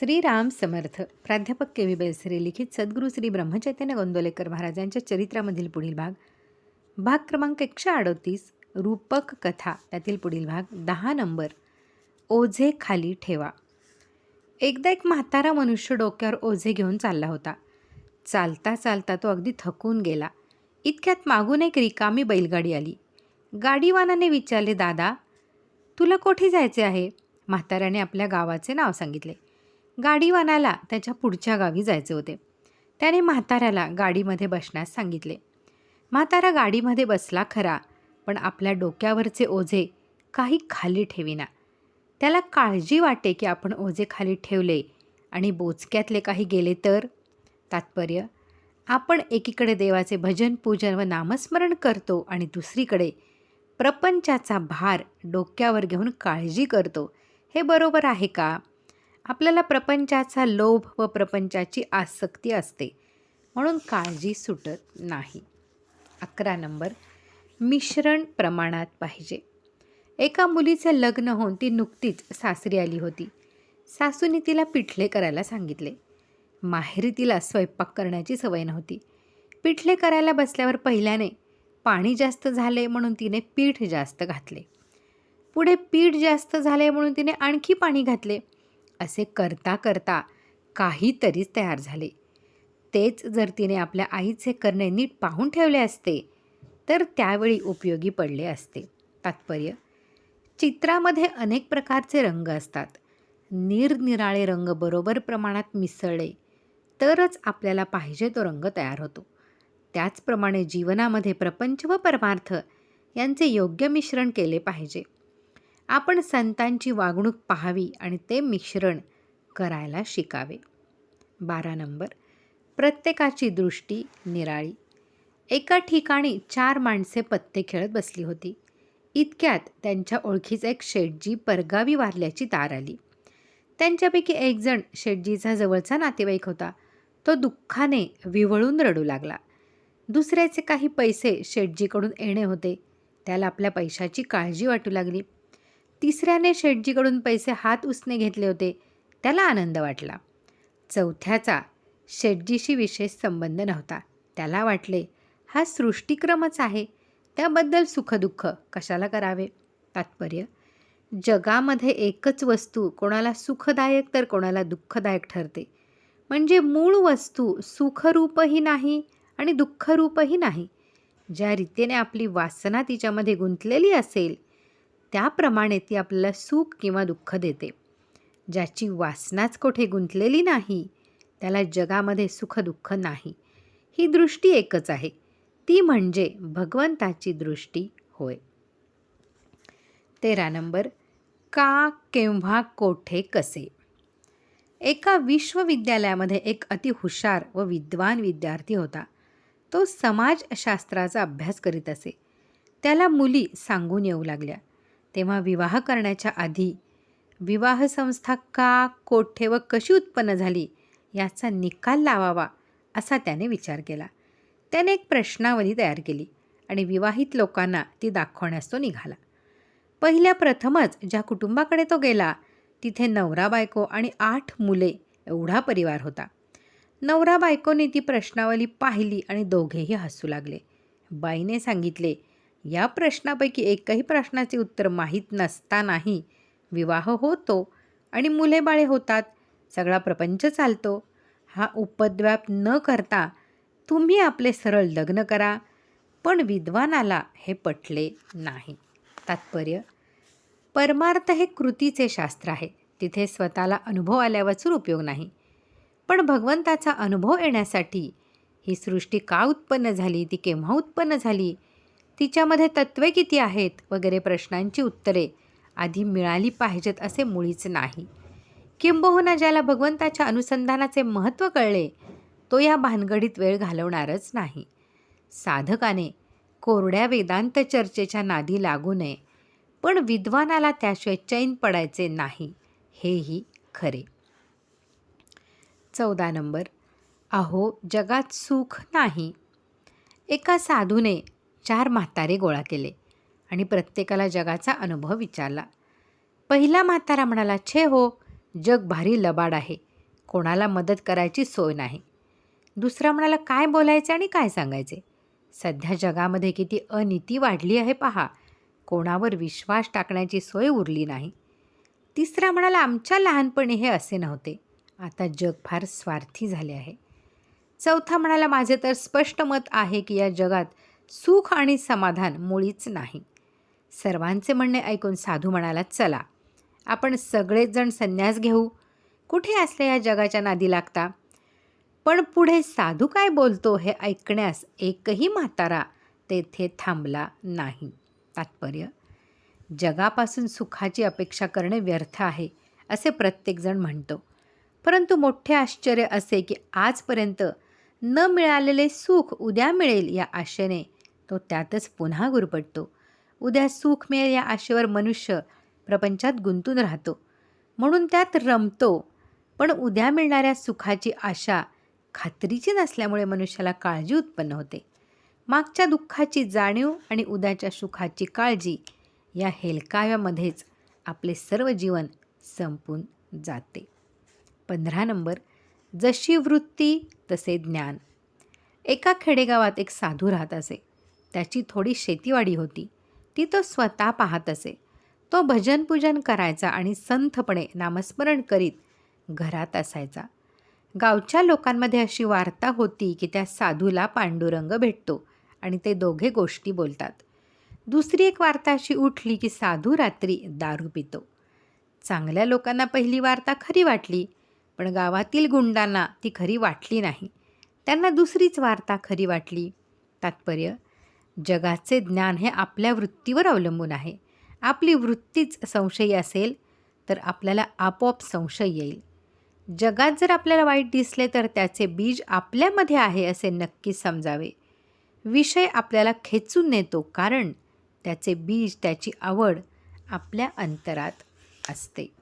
श्रीराम समर्थ प्राध्यापक के. व्ही बेलसरे लिखित सद्गुरू श्री ब्रह्मचैतन्य गोंदोलेकर महाराजांच्या चरित्रामधील पुढील भाग. भाग क्रमांक एकशे अडोतीस रूपक कथा त्यातील पुढील भाग दहा नंबर. ओझे खाली ठेवा. एकदा एक म्हातारा मनुष्य डोक्यावर ओझे घेऊन चालला होता. चालता चालता तो अगदी थकून गेला. इतक्यात मागून एक रिकामी बैलगाडी आली. गाडीवानाने विचारले दादा तुला कोठे जायचे आहे? म्हाताऱ्याने आपल्या गावाचे नाव सांगितले. गाडीवानाला त्याच्या पुढच्या गावी जायचे होते. त्याने म्हाताऱ्याला गाडीमध्ये बसण्यास सांगितले. म्हातारा गाडीमध्ये बसला खरा पण आपल्या डोक्यावरचे ओझे काही खाली ठेविना. त्याला काळजी वाटे की आपण ओझे खाली ठेवले आणि बोचक्यातले काही गेले तर? तात्पर्य आपण एकीकडे देवाचे भजन पूजन व नामस्मरण करतो आणि दुसरीकडे प्रपंचाचा भार डोक्यावर घेऊन काळजी करतो. हे बरोबर आहे का? आपल्याला प्रपंचाचा लोभ व प्रपंचाची आसक्ती असते. म्हणून काळजी सुटत नाही. अकरा नंबर. मिश्रण प्रमाणात पाहिजे. एका मुलीचं लग्न होऊन ती नुकतीच सासरी आली होती. सासूने तिला पिठले करायला सांगितले. माहेरी तिला स्वयंपाक करण्याची सवय नव्हती. पिठले करायला बसल्यावर पहिल्याने पाणी जास्त झाले म्हणून तिने पीठ जास्त घातले. पुढे पीठ जास्त झाले म्हणून तिने आणखी पाणी घातले. असे करता करता काहीतरीच तयार झाले. तेच जर तिने आपल्या आईचे करणे नीट पाहून ठेवले असते तर त्यावेळी उपयोगी पडले असते. तात्पर्य चित्रामध्ये अनेक प्रकारचे रंग असतात. निरनिराळे रंग बरोबर प्रमाणात मिसळले तरच आपल्याला पाहिजे तो रंग तयार होतो. त्याचप्रमाणे जीवनामध्ये प्रपंच व परमार्थ यांचे योग्य मिश्रण केले पाहिजे. आपण संतांची वागणूक पाहावी आणि ते मिश्रण करायला शिकावे. बारा नंबर. प्रत्येकाची दृष्टी निराळी. एका ठिकाणी चार माणसे पत्ते खेळत बसली होती. इतक्यात त्यांच्या ओळखीचा एक शेटजी परगावी वारल्याची तार आली. त्यांच्यापैकी एकजण शेटजीचा जवळचा नातेवाईक होता. तो दुःखाने विवळून रडू लागला. दुसऱ्याचे काही पैसे शेटजीकडून येणे होते. त्याला आपल्या पैशाची काळजी वाटू लागली. तिसऱ्याने शेटजीकडून पैसे हात उसने घेतले होते. त्याला आनंद वाटला. चौथ्याचा शेटजीशी विशेष संबंध नव्हता. त्याला वाटले हा सृष्टिक्रमच आहे. त्याबद्दल सुखदुःख कशाला करावे? तात्पर्य जगामध्ये एकच वस्तू कोणाला सुखदायक तर कोणाला दुःखदायक ठरते. म्हणजे मूळ वस्तू सुखरूपही नाही आणि दुःखरूपही नाही. ज्या रीतीने आपली वासना तिच्यामध्ये गुंतलेली असेल त्याप्रमाणे ती आपल्याला सुख किंवा दुःख देते. ज्याची वासनाच कोठे गुंतलेली नाही त्याला जगामध्ये सुखदुःख नाही. ही दृष्टी एकच आहे. ती म्हणजे भगवंताची दृष्टी होय. तेरा नंबर का केव्हा कोठे कसे? एका विश्वविद्यालयामध्ये एक अति हुशार व विद्वान विद्यार्थी होता. तो समाजशास्त्राचा अभ्यास करीत असे. त्याला मुली सांगून येऊ लागल्या. तेव्हा विवाह करण्याच्या आधी विवाह संस्था का कोठे व कशी उत्पन्न झाली याचा निकाल लावावा असा त्याने विचार केला. त्याने एक प्रश्नावली तयार केली आणि विवाहित लोकांना ती दाखवण्यास तो निघाला. पहिल्या प्रथमच ज्या कुटुंबाकडे तो गेला तिथे नवरा बायको आणि आठ मुले एवढा परिवार होता. नवरा बायकोने ती प्रश्नावली पाहिली आणि दोघेही हसू लागले. बाईने सांगितले या प्रश्नापैकी एकही प्रश्नाचे उत्तर माहीत नसतानाही विवाह होतो आणि मुले बाळे होतात. सगळा प्रपंच चालतो. हा उपद्व्याप न करता तुम्ही आपले सरळ लग्न करा पण विद्वानाला हे पटले नाही. तात्पर्य परमार्थ हे कृतीचे शास्त्र आहे. तिथे स्वतःला अनुभव आल्यावरचून उपयोग नाही. पण भगवंताचा अनुभव येण्यासाठी ही सृष्टी का उत्पन्न झाली ती केव्हा उत्पन्न झाली तिच्यामध्ये तत्वे किती आहेत? वगैरे प्रश्नांची उत्तरे आधी मिळाली पाहिजेत असे मुळीच नाही. किंबहुना ज्याला भगवंताच्या अनुसंधानाचे महत्त्व कळले तो या भानगडीत वेळ घालवणारच नाही. साधकाने कोरड्या वेदांत चर्चेच्या नादी लागू नये पण विद्वानाला त्याशिवाय चैन पडायचे नाही हेही खरे. चौदा नंबर. अहो जगात सुख नाही. एका साधूने चार म्हातारे गोळा केले आणि प्रत्येकाला जगाचा अनुभव विचारला. पहिला म्हातारा म्हणाला छे हो जग भारी लबाड आहे. कोणाला मदत करायची सोय नाही. दुसरा म्हणाला काय बोलायचे आणि काय सांगायचे? सध्या जगामध्ये किती अनिती वाढली आहे पहा. कोणावर विश्वास टाकण्याची सोय उरली नाही. तिसरा म्हणाला आमच्या लहानपणी हे असे नव्हते. आता जग फार स्वार्थी झाले आहे. चौथा म्हणाला माझे तर स्पष्ट मत आहे की या जगात सुख आणि समाधान मुळीच नाही. सर्वांचे म्हणणे ऐकून साधू म्हणाला चला आपण सगळेच जण संन्यास घेऊ. कुठे असल्या या जगाच्या नादी लागता? पण पुढे साधू काय बोलतो हे ऐकण्यास एकही म्हातारा तेथे थांबला नाही. तात्पर्य जगापासून सुखाची अपेक्षा करणे व्यर्थ आहे असे प्रत्येकजण म्हणतो. परंतु मोठे आश्चर्य असे की आजपर्यंत न मिळालेले सुख उद्या मिळेल या आशेने तो त्यातच पुन्हा गुरपटतो उद्या सुख मिळेल या आशेवर मनुष्य प्रपंचात गुंतून राहतो. म्हणून त्यात रमतो. पण उद्या मिळणाऱ्या सुखाची आशा खात्रीची नसल्यामुळे मनुष्याला काळजी उत्पन्न होते. मागच्या दुःखाची जाणीव आणि उद्याच्या सुखाची काळजी या हेलकाव्यामध्येच आपले सर्व जीवन संपून जाते. पंधरा नंबर. जशी वृत्ती तसे ज्ञान. एका खेडेगावात एक साधू राहत असे. त्याची थोडी शेतीवाडी होती. ती तो स्वतः पाहत असे. तो भजन पूजन करायचा आणि संथपणे नामस्मरण करीत घरात असायचा. गावच्या लोकांमध्ये अशी वार्ता होती की त्या साधूला पांडुरंग भेटतो आणि ते दोघे गोष्टी बोलतात. दुसरी एक वार्ता अशी उठली की साधू रात्री दारू पितो. चांगल्या लोकांना पहिली वार्ता खरी वाटली पण गावातील गुंडांना ती खरी वाटली नाही. त्यांना दुसरीच वार्ता खरी वाटली. तात्पर्य जगाचे ज्ञान हे आपल्या वृत्तीवर अवलंबून आहे. आपली वृत्तीच संशयी असेल तर आपल्याला आपोआप संशय येईल. जगात जर आपल्याला वाईट दिसले तर त्याचे बीज आपल्यामध्ये आहे असे नक्की समजावे. विषय आपल्याला खेचून नेतो कारण त्याचे बीज त्याची आवड आपल्या अंतरात असते.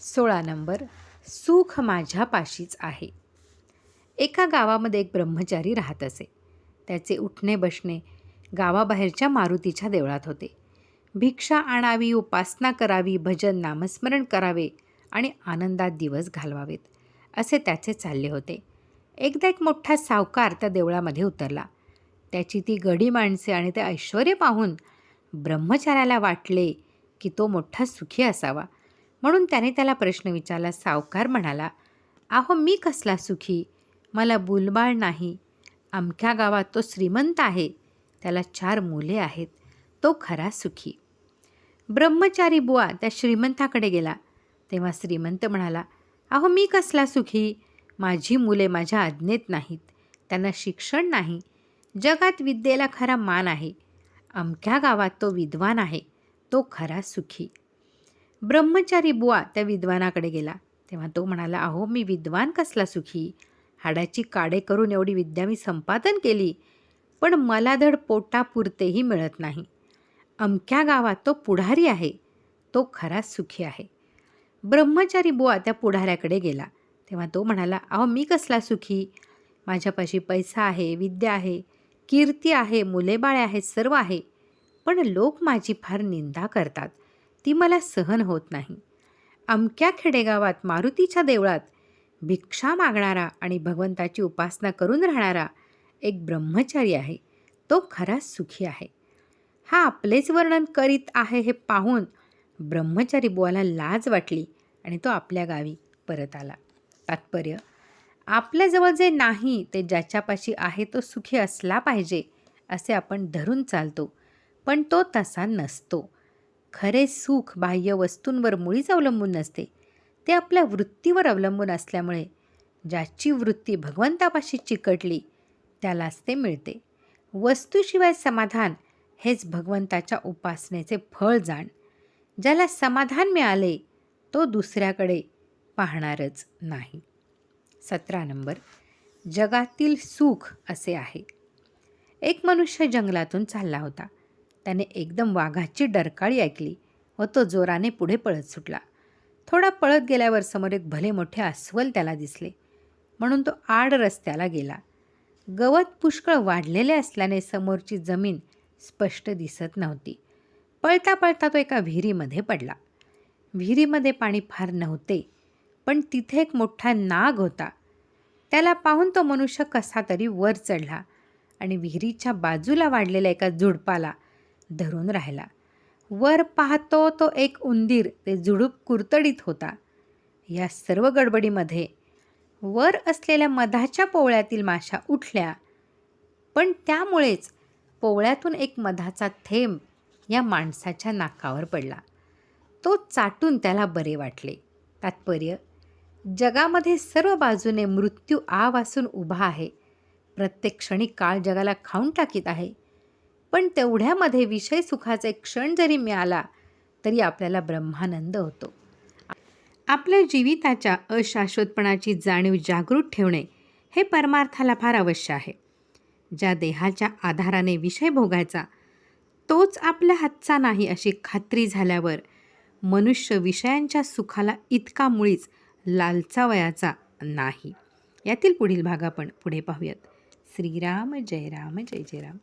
सोळा नंबर सुख माझ्यापाशीच आहे. एका गावामध्ये एक ब्रह्मचारी राहत असे. त्याचे उठणे बसणे गावाबाहेरच्या मारुतीच्या देवळात होते. भिक्षा आणावी उपासना करावी भजन नामस्मरण करावे आणि आनंदात दिवस घालवावेत असे त्याचे चालले होते. एकदा एक मोठा सावकार त्या देवळामध्ये उतरला. त्याची ती गडी माणसे आणि ते ऐश्वर पाहून ब्रह्मचार्याला वाटले की तो मोठा सुखी असावा. म्हणून त्याने त्याला प्रश्न विचारला. सावकार म्हणाला आहो मी कसला सुखी? मला बुलबाळ नाही. अमक्या गावात तो श्रीमंत आहे. त्याला चार मुले आहेत. तो खरा सुखी. ब्रह्मचारी बुवा त्या श्रीमंताकडे गेला. तेव्हा श्रीमंत म्हणाला अहो मी कसला सुखी? माझी मुले माझ्या आज्ञेत नाहीत. त्यांना शिक्षण नाही. जगात विद्येला खरा मान आहे. अमक्या गावात तो विद्वान आहे. तो खरा सुखी. ब्रह्मचारी बुवा त्या विद्वानाकडे गेला. तेव्हा तो म्हणाला अहो मी विद्वान कसला सुखी? हाडाची काडे करून एवढी विद्या मी संपादन केली. पण मला धड पोटापुरतेही मिळत नाही. अमक्या गावात तो पुढारी आहे. तो खरा सुखी आहे. ब्रह्मचारी बुवा त्या पुढाऱ्याकडे गेला. तेव्हा तो म्हणाला अहो मी कसला सुखी? माझ्यापाशी पैसा आहे विद्या आहे कीर्ती आहे मुलेबाळे आहेत सर्व आहे. पण लोक माझी फार निंदा करतात. ती मला सहन होत नाही. अमक्या खेडेगावात मारुतीच्या देवळात भिक्षा मागणारा आणि भगवंताची उपासना करून राहणारा एक ब्रह्मचारी आहे. तो खरा सुखी आहे. हा आपलेच वर्णन करीत आहे हे पाहून ब्रह्मचारी बुवाला लाज वाटली आणि तो आपल्या गावी परत आला. तात्पर्य आपल्याजवळ जे नाही ते ज्याच्यापाशी आहे तो सुखी असला पाहिजे असे आपण धरून चालतो. पण तो तसा नसतो. खरे सुख बाह्य वस्तूंवर मुळीच अवलंबून नसते. ते आपल्या वृत्तीवर अवलंबून असल्यामुळे ज्याची वृत्ती भगवंतापाशी चिकटली त्यालाच ते मिळते. वस्तूशिवाय समाधान हेच भगवंताच्या उपासनेचे फळ जाण. ज्याला समाधान मिळाले तो दुसऱ्याकडे पाहणारच नाही. सतरा नंबर. जगातील सुख असे आहे. एक मनुष्य जंगलातून चालला होता. त्याने एकदम वाघाची डरकाळी ऐकली व तो जोराने पुढे पळत सुटला. थोडा पळत गेल्यावर समोर एक भले मोठे अस्वल त्याला दिसले. म्हणून तो आड रस्त्याला गेला. गवत पुष्कळ वाढलेले असल्याने समोरची जमीन स्पष्ट दिसत नव्हती. पळता पळता तो एका विहिरीमध्ये पडला. विहिरीमध्ये पाणी फार नव्हते पण तिथे एक मोठा नाग होता. त्याला पाहून तो मनुष्य कसा तरी वर चढला आणि विहिरीच्या बाजूला वाढलेल्या एका झुडपाला धरून राहिला. वर पाहतो तो एक उंदीर ते झुडूप कुरतडीत होता. या सर्व गडबडीमध्ये वर असलेल्या मधाच्या पोवळ्यातील माशा उठल्या. पण त्यामुळेच पोवळ्यातून एक मधाचा थेंब या माणसाच्या नाकावर पडला. तो चाटून त्याला बरे वाटले. तात्पर्य जगामध्ये सर्व बाजूने मृत्यू आवासून उभा आहे. प्रत्येक क्षणी काळ जगाला खाऊन टाकीत आहे. पण तेवढ्यामध्ये विषय सुखाचा एक क्षण जरी मिळाला तरी आपल्याला ब्रह्मानंद होतो. आपल्या जीविताच्या अशाश्वतपणाची जाणीव जागृत ठेवणे हे परमार्थाला फार अवश्य आहे. ज्या देहाच्या आधाराने विषय भोगायचा तोच आपल्या हातचा नाही अशी खात्री झाल्यावर मनुष्य विषयांच्या सुखाला इतका मुळीच लालचावयाचा नाही. यातील पुढील भाग आपण पुढे पाहूयात. श्रीराम जय राम जय जय राम.